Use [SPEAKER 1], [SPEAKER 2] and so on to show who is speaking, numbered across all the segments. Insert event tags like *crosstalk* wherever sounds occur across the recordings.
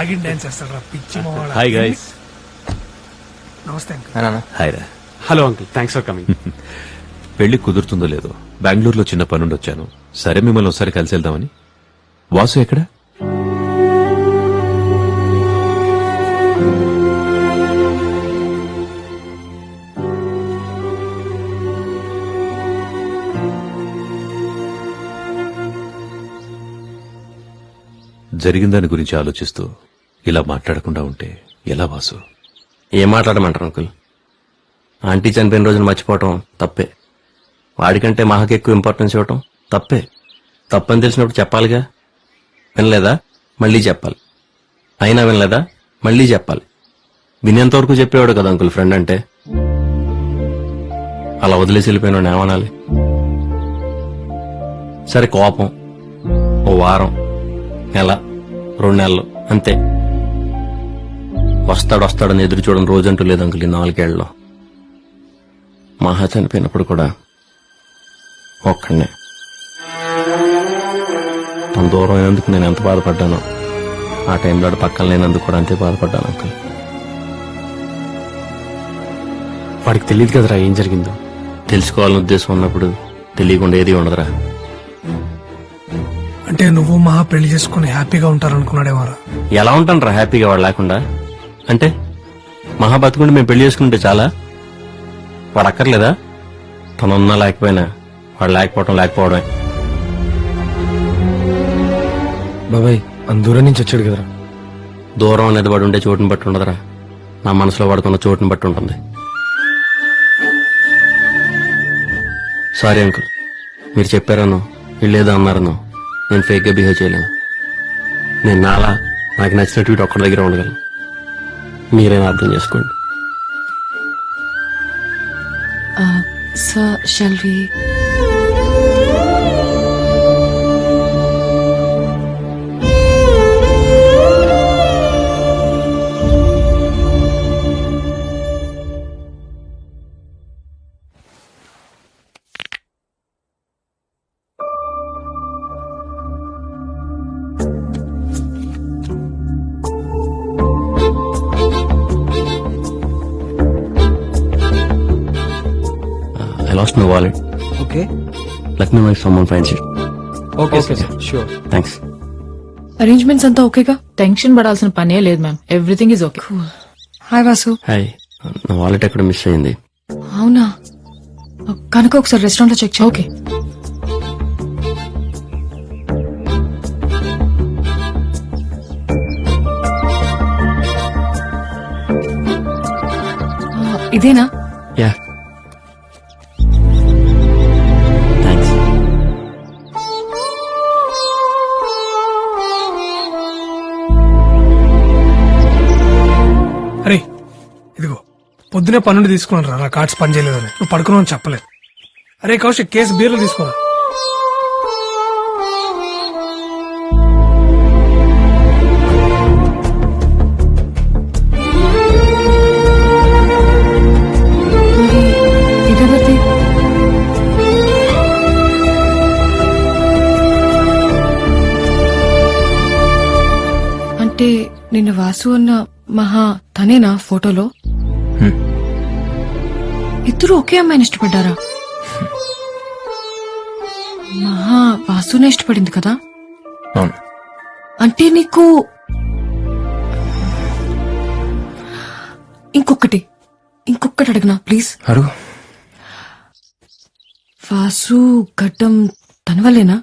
[SPEAKER 1] ఆగిన్ dance చేస్తాడు పిచ్చి.
[SPEAKER 2] Hi guys
[SPEAKER 1] నమస్తే అంకుల్.
[SPEAKER 2] హాయ్ రా
[SPEAKER 3] hello uncle thanks for coming
[SPEAKER 2] పెళ్ళి కుదురుతుందో లేదో బెంగళూరులో చిన్న పనుండి వచ్చాను సరే మిమ్మల్ని ఒకసారి కలిసి వెళ్దామని. వాసు ఎక్కడ? జరిగిందని గురించి ఆలోచిస్తూ ఇలా మాట్లాడకుండా ఉంటే ఎలా వాసు?
[SPEAKER 4] ఏం మాట్లాడమంటారు అంకుల్? ఆంటీ చనిపోయిన రోజున మర్చిపోవటం తప్పే. వాడికంటే మహాకి ఎక్కువ ఇంపార్టెన్స్ ఇవ్వటం తప్పే. తప్పని తెలిసినప్పుడు చెప్పాలిగా? వినలేదా? మళ్ళీ చెప్పాలి. అయినా వినలేదా? మళ్ళీ చెప్పాలి. వినేంతవరకు చెప్పేవాడు కదా అంకుల్ ఫ్రెండ్ అంటే. అలా వదిలేసి వెళ్ళిపోయిన ఏమనాలి? సరే కోపం. ఓ వారం. నెల. రెండు నెలలు అంతే. వస్తాడు వస్తాడని ఎదురు చూడడం రోజంటూ లేదు అంకుల్ ఈ నాలుగేళ్ళలో మహా చనిపోయినప్పుడు కూడా ఒక్కడనే. తన దూరం అయినందుకు నేను ఎంత బాధపడ్డానో ఆ టైంలో పక్కన లేనందుకు కూడా అంతే బాధపడ్డాను అంకుల్.
[SPEAKER 3] వాడికి తెలియదు కదరా ఏం జరిగిందో.
[SPEAKER 4] తెలుసుకోవాలని ఉద్దేశం ఉన్నప్పుడు తెలియకుండా ఏది ఉండదురా.
[SPEAKER 1] అంటే నువ్వు మహా పెళ్ళి చేసుకుని హ్యాపీగా ఉంటారనుకున్నాడేమోరా.
[SPEAKER 4] ఎలా ఉంటాను రా హ్యాపీగా వాడు లేకుండా? అంటే మహా బతుకుంటే మేము పెళ్ళి చేసుకుంటే చాలా? వాడు అక్కర్లేదా తనున్నా లేకపోయినా వాడు లేకపోవడం లేకపోవడమే.
[SPEAKER 5] బాబాయ్ అంత దూరం నుంచి వచ్చాడు కదరా.
[SPEAKER 4] దూరం అనేది వాడు ఉండే చోటుని బట్టి ఉండదురా. నా మనసులో వాడుకున్న చోటుని బట్టి ఉంటుంది. సారీ అంకుల్ మీరు చెప్పారను వీళ్ళేదో అన్నారను నేను ఫేక్గా బిహేవ్ చేయలేను. నేను నాలా నాకు నచ్చినట్టు ఒక్కడి దగ్గర ఉండగలను. మీరేనా అర్థం చేసుకోండి.
[SPEAKER 6] Uh, sir,
[SPEAKER 4] lost my wallet
[SPEAKER 5] okay.
[SPEAKER 4] Let me my someone finds it
[SPEAKER 5] okay sure
[SPEAKER 4] thanks
[SPEAKER 6] arrangements అంతా ఓకేగా
[SPEAKER 7] టెన్షన్ పడాల్సిన పనే లేదు ma'am everything is okay
[SPEAKER 6] hi Vasu
[SPEAKER 4] hi నా వాలెట్ ఎక్కడ మిస్ అయింది?
[SPEAKER 6] అవునా? కనుక ఒకసారి రెస్టారెంట్లో చెక్ చేయి
[SPEAKER 7] ఓకే
[SPEAKER 6] ఇదేనా?
[SPEAKER 1] అరే ఇదిగో పొద్దునే పన్నుండి తీసుకున్నాను రా నా కార్డ్స్ పని చేయలేదని. నువ్వు పడుకున్నావు చెప్పలేదు. అరే కౌశిక్ కేసు బీర్లు తీసుకోరా.
[SPEAKER 6] అంటే నిన్న వాసు అన్న మహా తనేనా ఫోటోలో? ఇద్దరు ఒకే అమ్మాయిని ఇష్టపడ్డారా? మహా వాసునే ఇష్టపడింది కదా?
[SPEAKER 5] అవును.
[SPEAKER 6] అంటే నీకు ఇంకొకటి ఇంకొకటి అడగనా ప్లీజ్?
[SPEAKER 5] అడుగు.
[SPEAKER 6] వాసు గడ్డం తన వల్లేనా?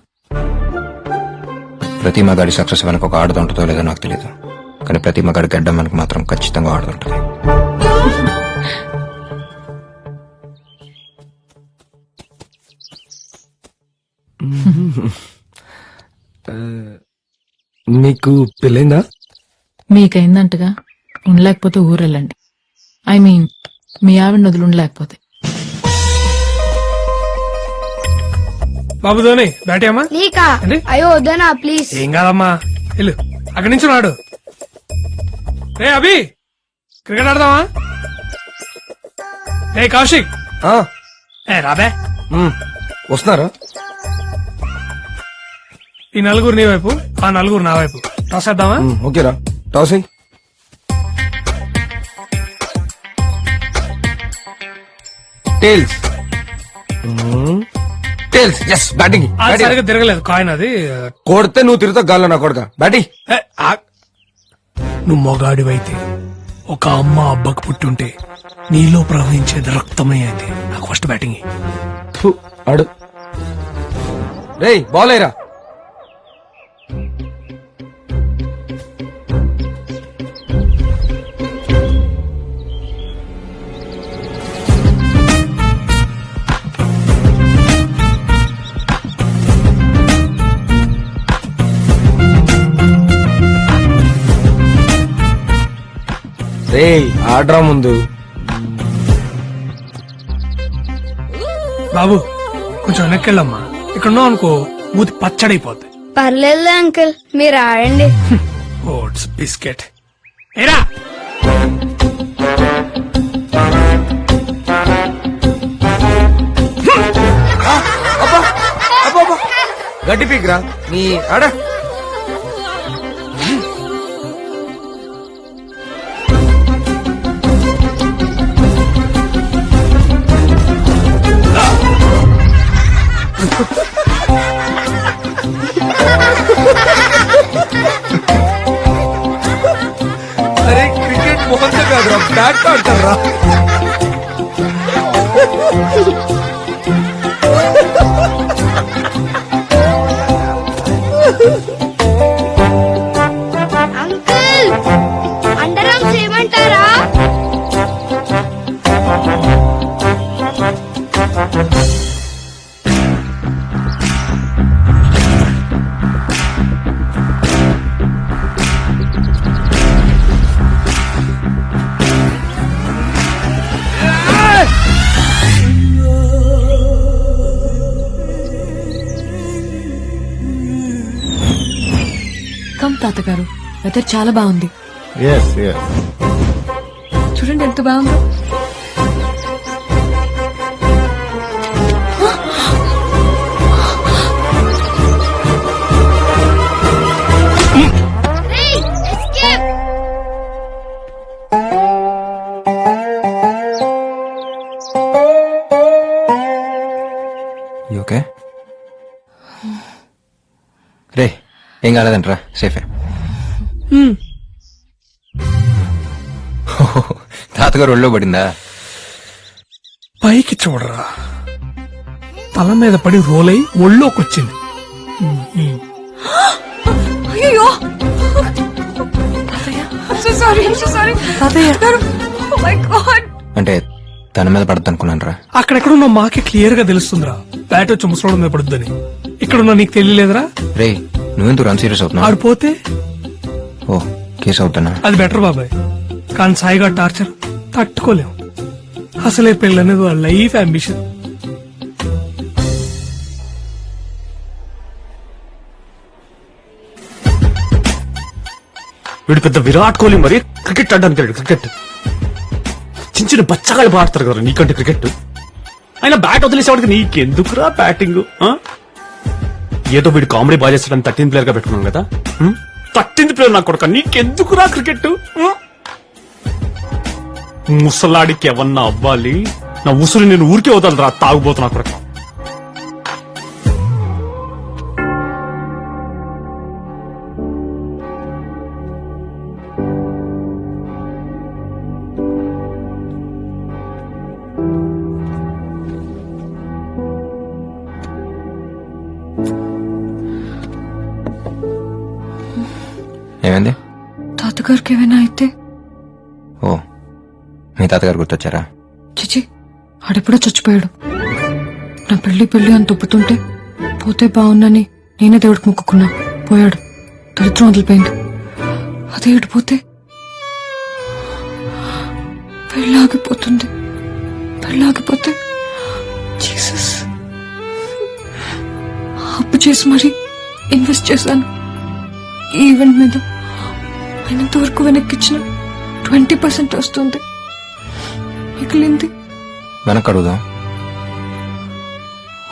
[SPEAKER 5] ప్రతి మగాడి సక్సెస్ వెనక ఒక ఆడది ఉంటుందో లేదో నాకు తెలియదు కానీ ప్రతి మగాడి గడ్డం వెనక మాత్రం ఖచ్చితంగా ఆడుతుంటది. నీకు *laughs* పెళ్ళైందా?
[SPEAKER 7] మీకైందంటగా ఉండలేకపోతే ఊరెళ్ళండి. ఐ మీన్ మీ ఆవిడ వదిలి ఉండలేకపోతే.
[SPEAKER 1] బాబు ధోని బ్యాటీ అమ్మా?
[SPEAKER 8] నీకా? అయ్యో వద్దనా ప్లీజ్
[SPEAKER 1] ఏం కాదమ్మా? వెళ్ళు అక్కడి నుంచి నాడు రే అభి క్రికెట్ ఆడదామా? రే కౌశిక్.
[SPEAKER 5] ఆ,
[SPEAKER 1] ఏ రాబే.
[SPEAKER 5] ఉమ్, వస్తున్నారా?
[SPEAKER 1] ఈ నలుగురు నీ వైపు ఆ నలుగురు నా వైపు. రాసేద్దామా
[SPEAKER 5] ఉమ్, ఓకేరా టాస్ అయ్యి టేల్స్. టేల్స్ ఎస్ బ్యాటింగ్
[SPEAKER 1] అది సరిగ్గా తిరగలేదు కాయిన్ అది.
[SPEAKER 5] కొడితే నువ్వు తిరుగుతావు గాల్లో నా కొడుక. బ్యాటింగ్
[SPEAKER 1] ఏ, ఆ- నువ్వు మగాడివైతే ఒక అమ్మ అబ్బకు పుట్టుంటే నీలో ప్రవహించేది రక్తమే అయితే నాకు ఫస్ట్ బ్యాటింగ్ ఇయ్యి.
[SPEAKER 5] ఆడు. రేయ్ రేయ్ ఆడ్రా ముందు.
[SPEAKER 1] బాబు కొంచెం వెనక్కెళ్ళమ్మా. ఇక్కడ ఉన్నావు అనుకో మూతి పచ్చడైపోద్ది.
[SPEAKER 8] పర్లేదు అంకుల్ మీరు ఆడండి.
[SPEAKER 1] Oats biscuit. ఏరా.
[SPEAKER 5] గడ్డి పీక్రా. నీ ఆడ. బ్యాట్ ఆడతారా *laughs* *laughs*
[SPEAKER 6] తాతగారు. వెదర్ చాలా బాగుంది. చూడండి ఎంత బాగుందో!
[SPEAKER 5] ఓకే రే ఏం కాలేదంటరా? సేఫే *laughs* తాతగారు ఒళ్ళో పడిందా?
[SPEAKER 1] పైకి చూడరా. తల మీద పడి రోల్ అయి ఒళ్ళోకి వచ్చింది
[SPEAKER 6] అయ్యో సారీ సారీ తాతయ్య. మై గాడ్
[SPEAKER 5] అంటే తన మీద పడద్దు అనుకున్నాను రా
[SPEAKER 1] అక్కడెక్కడున్న మాకే క్లియర్గా తెలుస్తుందిరా. బ్యాట్ వచ్చి ముసలోడు మీద పడుద్దని. ఇక్కడున్న నీకు తెలియలేదురా?
[SPEAKER 5] రే నువ్వెందుకు రన్ సీరియస్ అవుతున్నావు.
[SPEAKER 1] ఆడిపోతే
[SPEAKER 5] ఓ కేసు అవుతానా
[SPEAKER 1] అది బెటర్ బాబాయ్. కానీ సాయిగా టార్చర్ తట్టుకోలేం అసలే పెళ్ళనేది వాళ్ళ లైఫ్ అంబిషన్
[SPEAKER 3] వీడు పెద్ద విరాట్ కోహ్లీ మరి క్రికెట్ ఆడడానికి వెళ్ళాడు క్రికెట్ చిన్న చిన్న బచ్చగాళ్ళు ఆడతారు కదా నీకంటే క్రికెట్ ఆయన బ్యాట్ వదిలేసేవాడికి నీకెందుకురా బ్యాటింగ్ ఏదో వీడు కామెడీ బాగా చేస్తాడని థర్టీన్ ప్లేయర్గా పెట్టుకున్నాం కదా. థర్టీన్త్ ప్లేయర్ నా కొడుక. నీకెందుకురా క్రికెట్ ముసలాడికి ఎవన్నా అవ్వాలి? నా ఉసురు నేను ఊరికే వదలరా తాగుబోతున్నా కొడుకు.
[SPEAKER 6] తాతగారికి ఏమైనా అయితే?
[SPEAKER 5] ఓ మీ తాతగారు గుర్తొచ్చారా?
[SPEAKER 6] చిచి ఆడెప్పుడో చచ్చిపోయాడు. నా పెళ్ళి పెళ్ళి అని తుప్పుతుంటే పోతే బాగున్నని నేనే దేవుడికి మొక్కుకున్నా. పోయాడు. దరిద్రం వదిలిపోయింది. అదే ఇడిపోతే పెళ్ళాగిపోతుంది. పెళ్ళాగిపోతే జీసస్ అప్పు చేసి మరి ఇన్వెస్ట్ చేశాను. ఈవెంట్ మీద. అయినంత వరకు వెనక్కిచ్చిన ట్వంటీ పర్సెంట్ వస్తుంది. మిగిలింది
[SPEAKER 5] వెనక్కి అడుగుదాం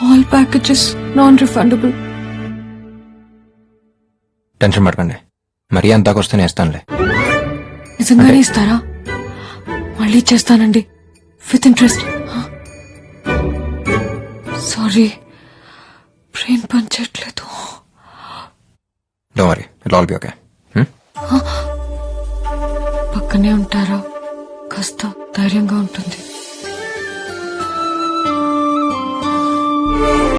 [SPEAKER 6] all packages non refundable
[SPEAKER 5] tension పడకండి. మరీ అంతాకొస్తే నేస్తానులే
[SPEAKER 6] నిజంగానే ఇస్తారా? మళ్ళీ చేస్తానండి. విత్ ఇంట్రెస్ట్ సారీ బ్రెయిన్ పనిచేయట్లేదు.
[SPEAKER 5] Do worry it all be okay
[SPEAKER 6] పక్కనే ఉంటారా కాస్త ధైర్యంగా ఉంటుంది.